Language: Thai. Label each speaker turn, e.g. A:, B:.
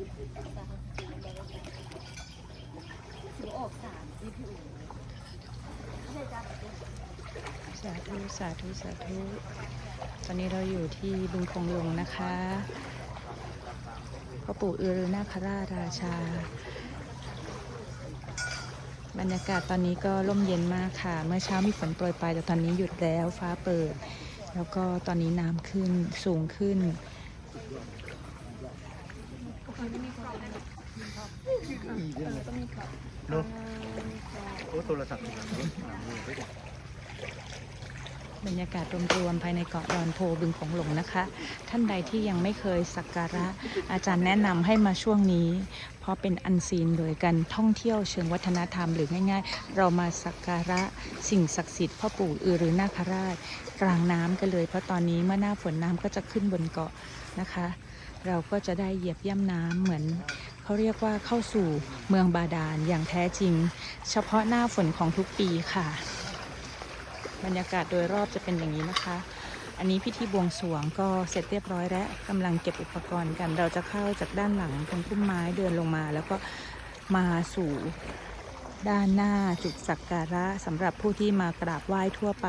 A: สาวออกสามสิพี่อุ๋ย
B: สาธุสาธุสาธุตอนนี้เราอยู่ที่บึงคงลวงนะคะพ่อปู่เอือรือนาคราราชา บรรยากาศตอนนี้ก็ร่มเย็นมากค่ะ เมื่อเช้ามีฝนโปรยไปแต่ตอนนี้หยุดแล้วฟ้าเปิด แล้วก็ตอนนี้น้ำขึ้นสูงขึ้น
C: เนอะโอ้โทรศัพท์
B: บรรยากาศรวมๆภายในเกาะดอนโพบึงของหลงนะคะ ท่านใดที่ยังไม่เคยสักการะ อาจารย์แนะนำให้มาช่วงนี้ เพราะเป็นอันซีนโดยการท่องเที่ยวเชิงวัฒนธรรมหรือง่ายๆ เรามาสักการะสิ่งศักดิ์สิทธิ์พ่อปู่อือหรือนาคราช กลางน้ำกันเลย เพราะตอนนี้เมื่อหน้าฝนน้ำก็จะขึ้นบนเกาะนะคะ เราก็จะได้เหยียบย่ำน้ำเหมือนเขาเรียกว่าเข้าสู่เมืองบาดาลอย่างแท้จริง เฉพาะหน้าฝนของทุกปีค่ะ บรรยากาศโดยรอบจะเป็นอย่างนี้นะคะ อันนี้พิธีบวงสรวงก็เสร็จเรียบร้อยแล้วกำลังเก็บอุปกรณ์กัน เราจะเข้าจากด้านหลังตรงพุ่มไม้เดินลงมา แล้วก็มาสู่ด้านหน้าจุดสักการะสำหรับผู้ที่มากราบไหว้ทั่วไป